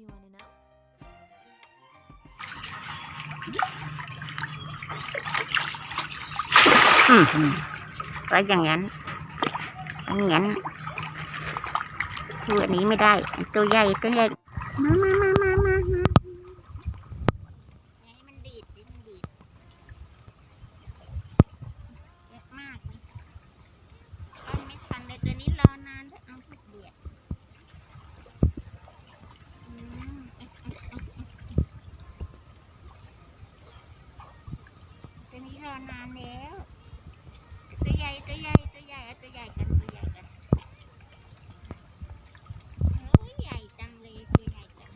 Do you want to know? อืมอืมไว้อย่างนั้นอย่างนั้นตัวนี้ไม่ได้ ตัวใหญ่ตัวใหญ่ มามามามามามาให้มันดีดสิมันดีดเยอะมากเลยต้นไม่ทันเลยตัวนี้รอนานแล้วเอาทุกเดียดอืมตัวนี้รอนาน แล้ว ตัวใหญ่ตัวใหญ่ตัวใหญ่เอาตัวใหญ่กันตัวใหญ่กันโอ้ยใหญ่จังเลยตัวใหญ่จัง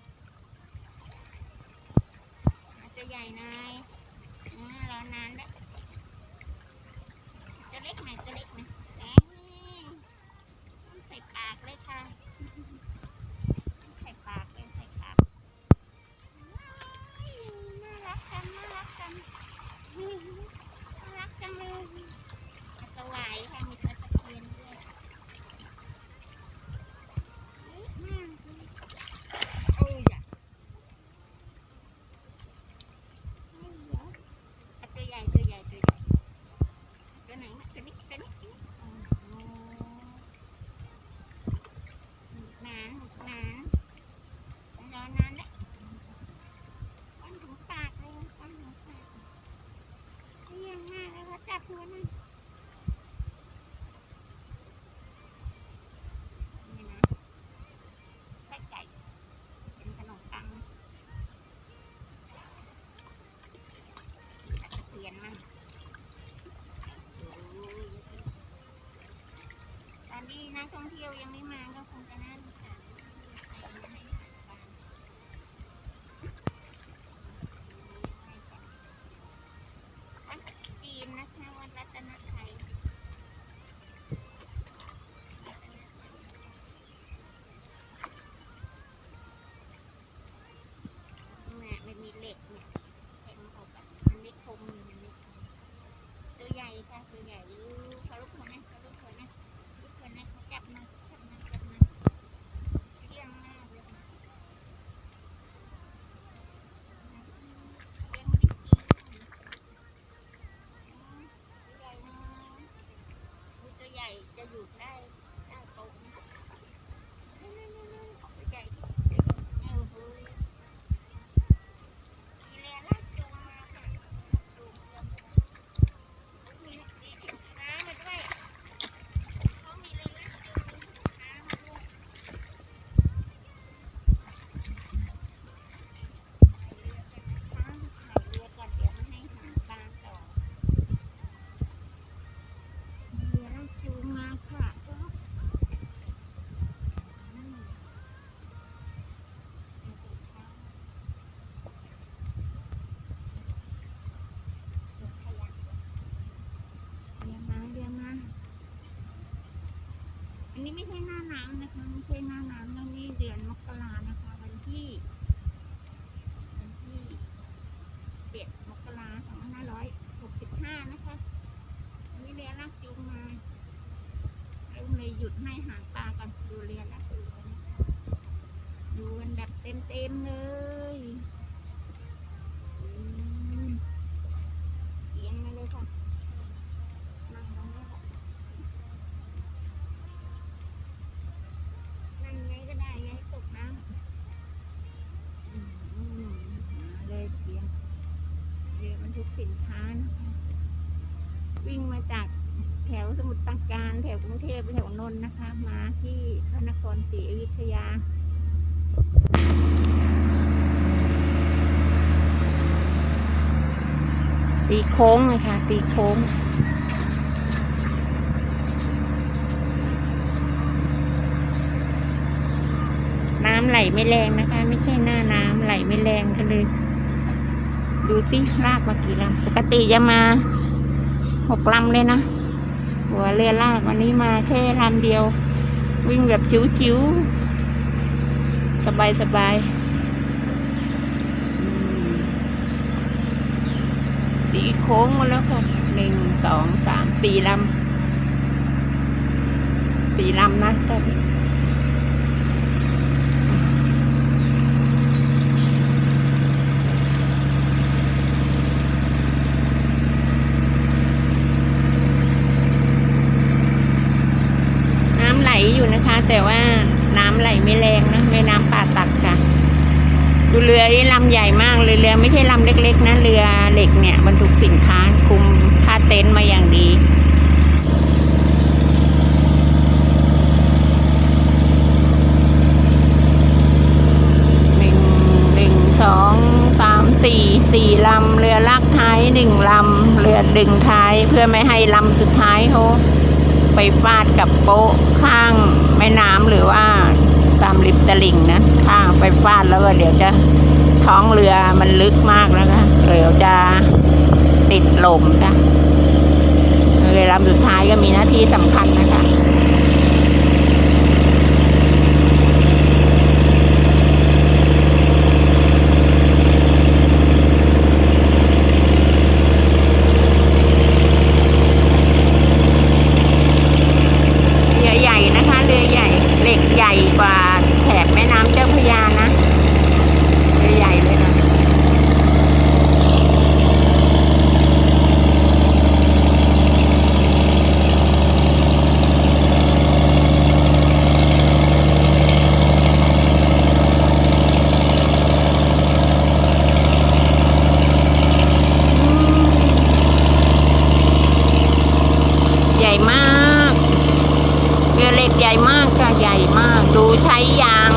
เอาตัวใหญ่หน่อยอ่ารอนานแล้วตัวเล็กหน่อยตัวเล็กหน่อยแหมใส่ปากเลยค่ะใส่ปากเลยใส่ปากว้ายน่ารักจังน่ารักจังน่ารักจังเลย สวายค่ะมีปลาตะเพียนด้วยเยอะมากเลยโอ้ยอะเฮ้ยเดี๋ยวเอาตัวใหญ่ตัวใหญ่ตัวใหญ่ตัวไหนนะตัวนี้ตัวนี้ตัวนี้โอ้โหหนุกหนานหนุกหนานไม่รอนานแล้วก้อนถึงปากเลยก้อนถึงปากเยี่ยมมากเลยว่าจับหัวหน่อย นี่นะไส้ไก่เป็นขนมปังตะเพียนมั่งโอ้ยตอ นักท่องเที่ยวยังไม่มาดูค่ะใส่มาให้อาหารปลาวัดจีนนะคะวัดรัตนไทย เนี่ยมันมีเหล็กเนี่ยแทงออกอะมันไม่คมมันไม่คมตัวใหญ่ค่ะตัวใหญ่ลูกเขาลูกคนนะเขาลูกคนนะลูกคนนะเขาจับมาจับมาจับมาเลี้ยงมากเลยเลี้ยงไม่ได้กินตัวใหญ่นะดูตัว ใหญ่จะอยู่ได้ได้โตนะนั่นๆๆๆตัวใหญ่เออเฮ้ย มีเรือลากจูงมาค่ะจูงเรือมีมีสินค้ามาด้วยเขามีเรือลากจูงมีสินค้ามาด้วยถ่ายเรือกันนะคะถ่ายเรือก่อนเดี๋ยวมาให้หาปลาต่อมีเรือลากจูงมาค่ะอืมมีสินค้า ขยะเรียงมาเรียงมา อันนี้ ไม่ใช่หน้าน้ำนะคะไม่ใช่หน้าน้ำแล้วนี่เดือนมกรานะคะ วันที่วันที่เจ็ดมกราสองพันห้าร้อยหกสิบห้านะคะอันนี้เรือลากจูงมาเราเลยหยุดให้หางปลากันดูเรือลากจูงกันนะคะดูกันแบบเต็มๆเลย วิ่งมาจากแถวสมุทรปราการ แถวกรุงเทพแถวนนท์นะคะ มาที่พระนครศรีอยุธยาตีโค้งเลยค่ะ ตีโค้ง น้ำไหลไม่แรงนะคะ ไม่ใช่หน้าน้ำไหลไม่แรงกันเลย ดูสิลากมากี่ลำปกติจะมา หกลำเลยนะ หัวเรือลากวันนี้มาแค่ลำเดียว วิ่งแบบชิวๆ สบายสบายตีโค้งมาแล้วค่ะหนึ่งสองสามสี่ลำสี่ลำนะแต่ อยู่นะคะ แต่ว่าน้ำไหลไม่แรงนะแม่น้ำป่าตักค่ะ ดูเรือนี่ลำใหญ่มากเลยเรือไม่ใช่ลำเล็ก ๆ นะเรือเหล็กเนี่ยบรรทุกสินค้าคุมผ้าเต็นท์มาอย่างดีหนึ่งหนึ่งสองสามสี่สี่ลำเรือลากท้ายหนึ่งลำเรือดึงท้ายเพื่อไม่ให้ลำสุดท้ายเขา ไปฟาดกับโป๊ะข้างแม่น้ำหรือว่าตามริมตลิ่งนะข้างไปฟาดแล้วก็เดี๋ยวจะท้องเรือมันลึกมากนะคะเดี๋ยวจะติดลมซะเรือลำสุดท้ายก็มีหน้าที่สำคัญนะคะ เรือใหญ่นะคะ เรือใหญ่เหล็กใหญ่กว่าแถบแม่น้ำเจ้าพระยานะเรือใหญ่เลยนะอืมใหญ่มาก เรือเล็กใหญ่มากค่ะใหญ่มาก ดูใช้ยาง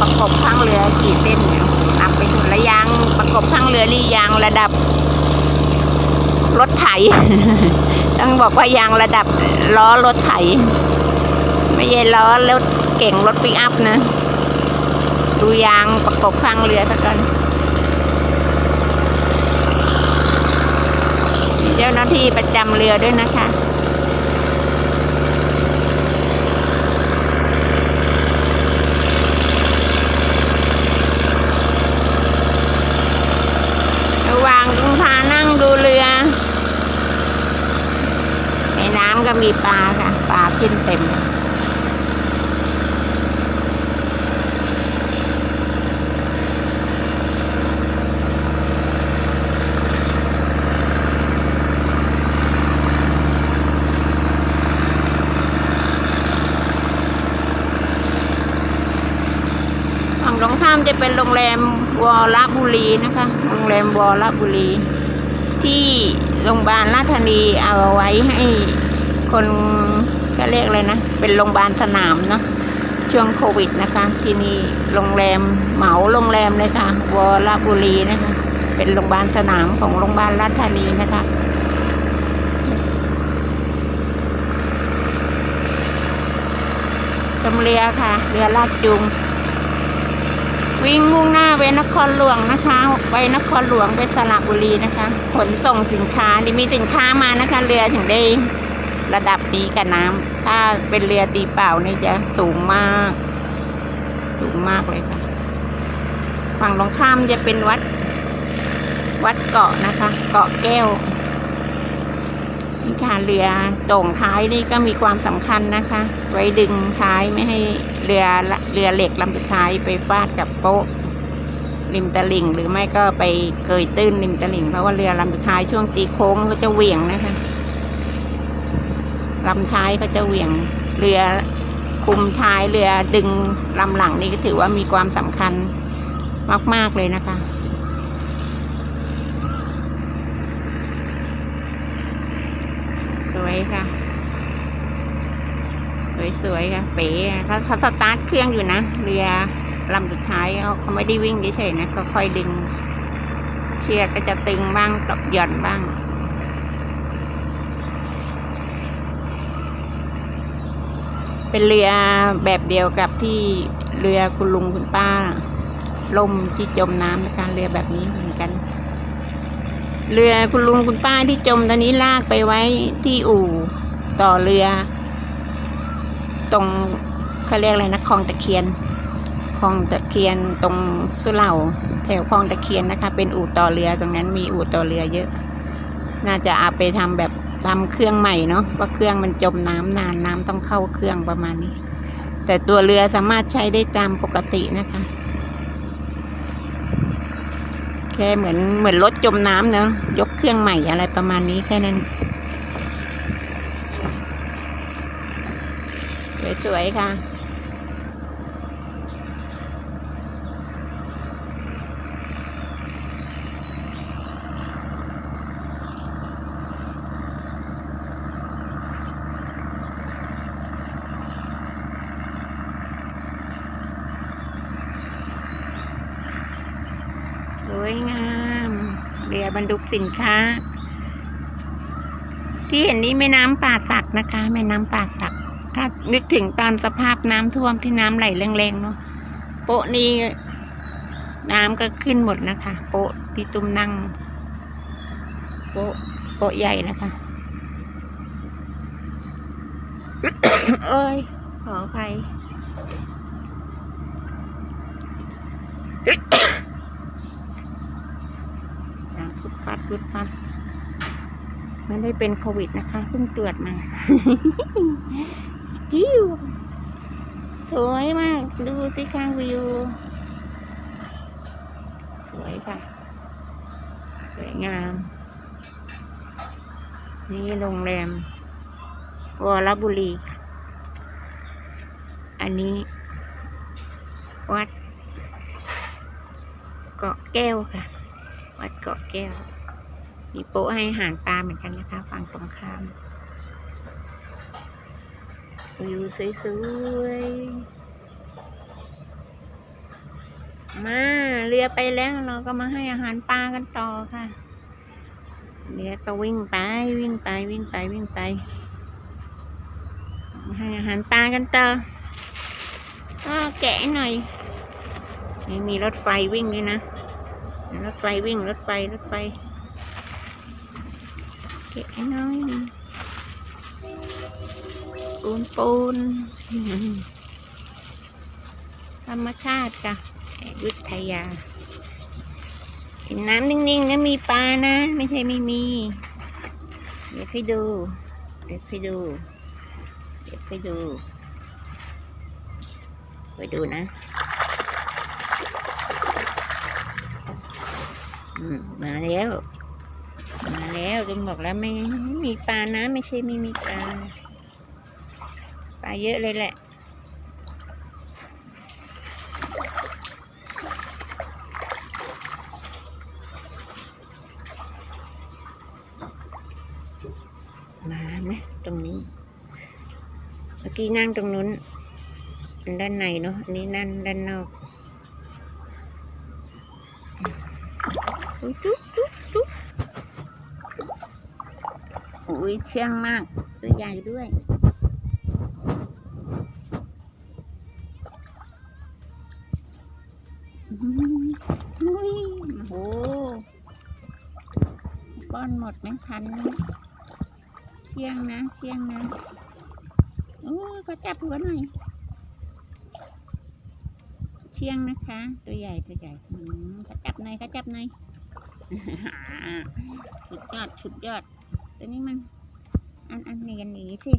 ประกบข้างเรือกี่เส้นเนี่ยนับไปถึงระยางประกบข้างเรือนี่ยาง ระดับรถไถ ต้องบอกว่ายางระดับล้อรถไถ ไม่ใช่ล้อรถเก่งรถปิกอัพนะ ดูยางประกบข้างเรือสักกันมีเจ้าหน้าที่ประจำเรือด้วยนะคะระหว่างลุงพานั่งดูเรือ ในน้ำ ก็มีปลาค่ะ ปลาขึ้นเต็ม ฝั่งตรงข้ามจะเป็นโรงแรมวอลบุรีนะคะ โรงแรมวอลบุรีที่โรงพยาบาลราชธานีเอาไว้ให้ คนก็เรียกอะไรนะ เป็นโรงพยาบาลสนามเนาะช่วงโควิดนะคะ ที่นี่โรงแรมเหมาโรงแรมเลยค่ะวอลบุรีนะคะ เป็นโรงพยาบาลสนามของโรงพยาบาลราชธานีนะคะชมเรือค่ะ เรือลากจูงวิ่งมุ่งหน้าไปนครหลวงนะคะ ไปนครหลวงไปสระบุรีนะคะ ขนส่งสินค้าที่มีสินค้ามานะคะ เรือถึงได้ ระดับนี้กับน้ำถ้าเป็นเรือตีเปล่านี่จะสูงมาก สูงมากเลยค่ะ ฝั่งตรงข้ามจะเป็นวัด วัดเกาะนะคะ เกาะแก้วนี่ค่ะเรือโต่งท้ายนี่ก็มีความสำคัญนะคะ ไว้ดึงท้ายไม่ให้เรือเรือเหล็กลำสุดท้ายไปฟาดกับโป๊ะริมตลิ่งหรือไม่ก็ไปเกยตื้นริมตลิ่งเพราะว่าเรือลำสุดท้ายช่วงตีโค้งก็จะเหวี่ยงนะคะ ลำท้ายก็จะเหวี่ยงเรือคุมท้ายเรือดึงลำหลังนี่ก็ถือว่ามีความสำคัญมาก ๆ เลยนะคะ สวยค่ะ สวย ๆ ค่ะเป๋เขาเขาสตาร์ทเครื่องอยู่นะ เรือลำสุดท้ายเขาเขาไม่ได้วิ่งเฉยๆนะก็ค่อยดึง เชือกก็จะตึงบ้างตบหย่อนบ้าง เป็นเรือแบบเดียวกับที่เรือคุณลุงคุณป้า ล่มที่จมน้ำนะคะเรือแบบนี้เหมือนกัน เรือคุณลุงคุณป้าที่จมตอนนี้ลากไปไว้ที่อู่ต่อเรือ ตรงเขาเรียกอะไรนะคลองตะเคียนคลองตะเคียนตรงสุเหร่าแถวคลองตะเคียนนะคะ เป็นอู่ต่อเรือตรงนั้นมีอู่ต่อเรือเยอะ น่าจะเอาไปทำแบบ ทำเครื่องใหม่เนาะเพราะเครื่องมันจมน้ำนานน้ำต้องเข้าเครื่องประมาณนี้ แต่ตัวเรือสามารถใช้ได้ตามปกตินะคะ แค่เหมือนเหมือนรถจมน้ำเนาะยกเครื่องใหม่อะไรประมาณนี้แค่นั้น สวยๆค่ะ สวยงามเรือบรรทุก สินค้า ที่เห็นนี้แม่น้ำป่าสักนะคะ แม่น้ำป่าสัก ถ้านึกถึงตอนสภาพน้ำท่วมที่น้ำไหลแรงๆเนาะโปะนี้น้ำก็ขึ้นหมดนะคะ โปะที่ตุ้มนั่ง โปะโปะใหญ่นะคะ เอ้ย ขออภัย พุดปัดพุดปัดไม่ได้เป็นโควิดนะคะเพิ่งตรวจมากิ้วสวยมาก ดูสิคะวิว สวยค่ะ สวยงาม นี่โรงแรม วอลบุรี อันนี้ วัด เกาะแก้วค่ะ วัดเกาะแก้ว มีโป๊ะให้อาหารปลาเหมือนกันนะคะฝั่งตรงข้ามวิวสวยๆ มาเรือไปแล้วเราก็มาให้อาหารปลากันต่อค่ะ เรือก็วิ่งไปวิ่งไปวิ่งไปวิ่งไปมาให้อาหารปลากันต่อก็แกะหน่อยนี่มีรถไฟวิ่งด้วยนะ รถไฟวิ่งรถไฟรถไฟเก็บให้น้อยปูนปูนธรรมชาติจ้ะยุทธยา เห็นน้ำนิ่งๆนะมีปลานะ ไม่ใช่ไม่มี เดี๋ยวให้ดู เดี๋ยวให้ดู เดี๋ยวให้ดู ไปดูนะ มาแล้ว มาแล้วลุงบอกแล้วไม่ไม่มีปลานะไม่ใช่ไม่มีปลาปลาเยอะเลยแหละมาไหมตรงนี้ เมื่อกี้นั่งตรงนู้นอันด้านในเนาะอันนี้นั่นด้านนอก อุ้ยจุ๊บจุ๊บจุ๊บอุ้ยเชื่องมาก ตัวใหญ่ด้วยอุ้ยโหป้อนหมดไม่ทันเชี่ยงนะเชี่ยงนะโอ้ยก็จับหัวหน่อยเชี่ยงนะคะ ตัวใหญ่ตัวใหญ่อืมก็จับหน่อยก็จับหน่อย สุดยอดสุดยอด ตัวนี้มัน อันอันนี้กันหนีสิ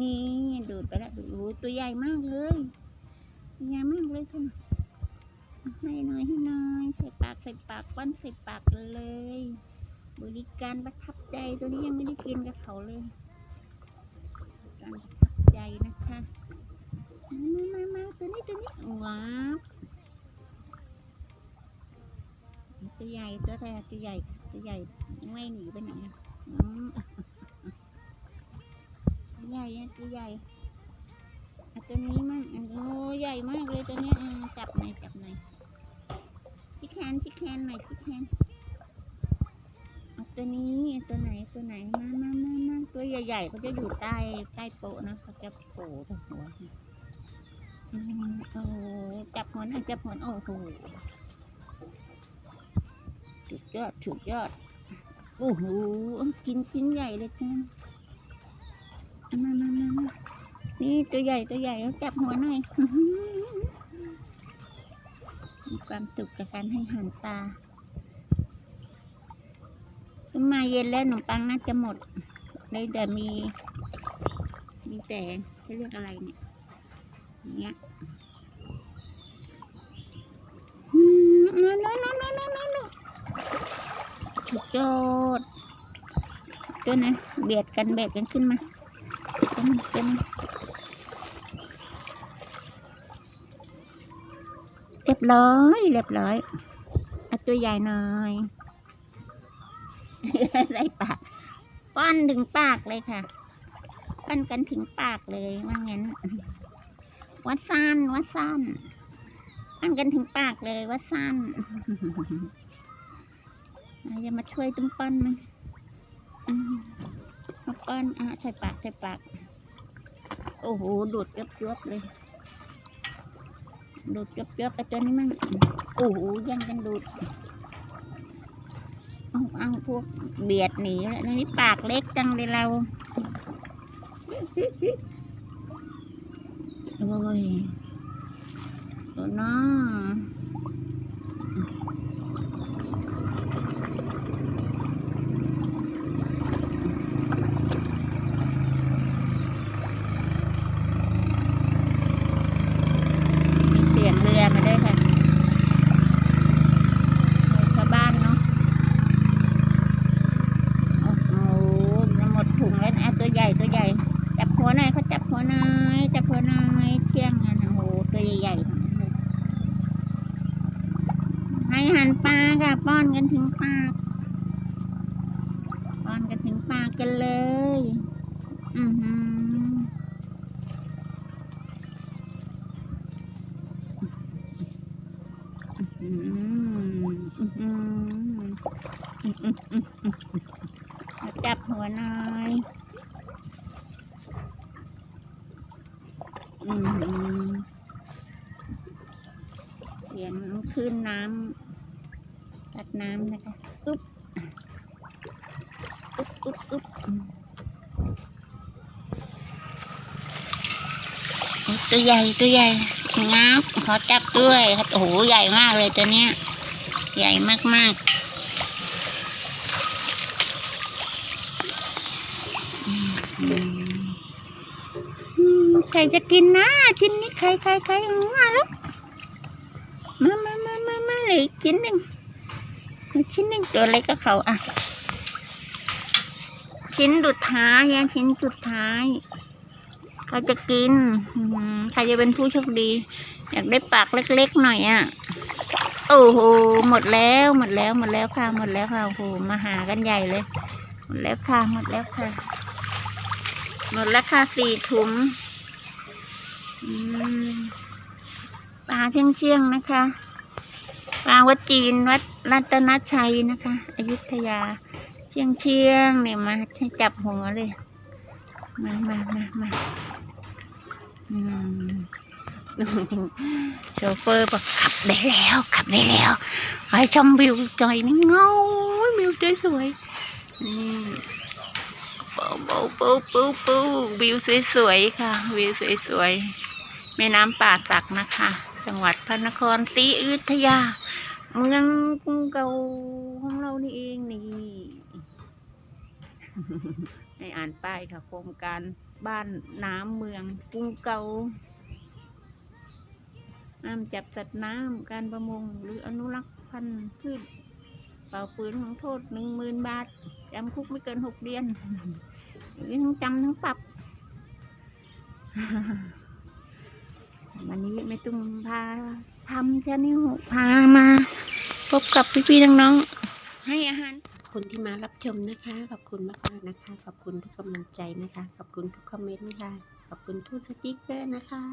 นี่ดูดไปแล้วดูโอ้ยตัวใหญ่มากเลยใหญ่มากเลยค่ะให้หน่อยให้หน่อยใส่ปากใส่ปากป้อนใส่ปากเลย บริการประทับใจตัวนี้ยังไม่ได้กินกับเขาเลยการประทับใจนะคะมามามาตัวนี้ตัวนี้ว้าว ตัวใหญ่ตัวแต่ตัวใหญ่ตัวใหญ่ไม่หนีไปไหนอะอืมตัวใหญ่ตัวใหญ่ตัวนี้มั่งโอ้ใหญ่มากเลยตัวนี้จับหน่อยจับหน่อยที่แขนที่แขนหน่อยที่แขนตัวนี้ตัวไหนตัวไหนมามามามาตัวใหญ่ๆเขาจะอยู่ใต้ใต้โต๊ะนะเขาจะโผล่ตรงหัวโอ้จับหัวน่อยจับหัวโอ้โห สุดยอดสุดยอด โอ้โหกินชิ้นใหญ่เลยจ้าเอามามามามานี่ตัวใหญ่ตัวใหญ่เอาจับหัวหน่อยมีความสุขกับการให้หารปลาขึ้นมาเย็นแล้วขนมปังน่าจะหมดเลยแต่มี มีแต่เขาเรียกอะไรเนี่ยอย่างเงี้ย โจดด้วยนะ เบียดกันเบีดกันขึ้นมาขึ้นขึ้นเรียบร้อยเรียบร้อยเอาตัวใหญ่หน่อยไรปากป้อนถึงปากเลยค่ะป้อนกันถึงปากเลยว่างั้น วัดสั้นวัดสั้นป้อนกันถึงปากเลยวัดสั้น อะจะมาช่วยตุ้มป้อนมอืมาป้อนอะใส่ปากใส่ปาก โอ้โหดูดยับยับๆเลย ดูดยับยับๆไอ้ตัวนี้มันโอ้โหยังกันดูดเอาเอาพวกเบียดหนีแล้วนี่ปากเล็กจังเลยเราโอ้ยตัวน้อมีเสียงเรือมาด้วยค่ะชาวบ้านเนาะ โอ้โหจะหมดถุงแล้วนะตัวใหญ่ตัวใหญ่ จับหัวหน่อยเขาจับหัวหน่อยจับหัวหน่อยเที่ยงอะนะโอ้โหตัวใหญ่ๆทั้งนั้นเลยให้อาหันปลาค่ะป้อนกันถึงปากป้อนกันถึงปากกันเลย อือหืออืมอือหืออือหืออือหือมา จับหัวหน่อยอือหือเสียงขึ้นน้ำตัดน้ำนะคะอุ๊บอุ๊บอุ๊บอุ๊บตัวใหญ่ตัวใหญ่งับขอจับด้วยครับโอ้โหใหญ่มากเลยตัวเนี้ย ใหญ่มากๆ ใครจะกินนะชิ้นนี้ใครใครใครมาแล้วมามามามามาเลยกชิ้นหนึ่งกชิ้นหนึ่งตัวเล็กก็เขาอะ ชิ้นสุดท้ายอะชิ้นสุดท้ายใครจะกินใครจะเป็นผู้โชคดี อยากได้ปากเล็กๆหน่อยอะโอ้โหหมดแล้วหมดแล้วหมดแล้วค่ะหมดแล้วค่ะโอ้โหมาหากันใหญ่เลย หมดแล้วค่ะหมดแล้วค่ะหมดแล้วค่ะสี่ถุง ปลาเชียงเชียงนะคะ ปลาวัดจีนวัดรัตนชัยนะคะ อยุธยา เชียงเชียงเนี่ยมาให้จับหัวเลย มามามามาโชเฟอร์บอกขับได้แล้วขับได้แล้วไปชมวิวจอยนี่เงาวิวสวยๆนี่ปูปูปูปูปูวิวสวยๆค่ะวิวสวยๆ แม่น้ำป่าสักนะคะ จังหวัดพระนครศรีอยุธยา เมืองกรุงเก่าของเรานี่เองนี่ให้อ่านป้ายค่ะโครงการบ้านน้ำเมืองกรุงเก่าห้ามจับสัตว์น้ำการประมงหรืออนุรักษ์พันธุ์พืชเป่าปืนของโทษหนึ่งหมื่นบาทจำคุกไม่เกินหกเดือนหรือทั้งจำทั้งปรับ วันนี้ไม่ตุ้มพาทำแค่นี้พามา พบกับพี่ๆน้องๆให้อาหาร คนที่มารับชมนะคะ ขอบคุณมากๆนะคะ ขอบคุณทุกกำลังใจนะคะ ขอบคุณทุกคอมเมนต์ค่ะ ขอบคุณทุกสติ๊กเกอร์นะคะ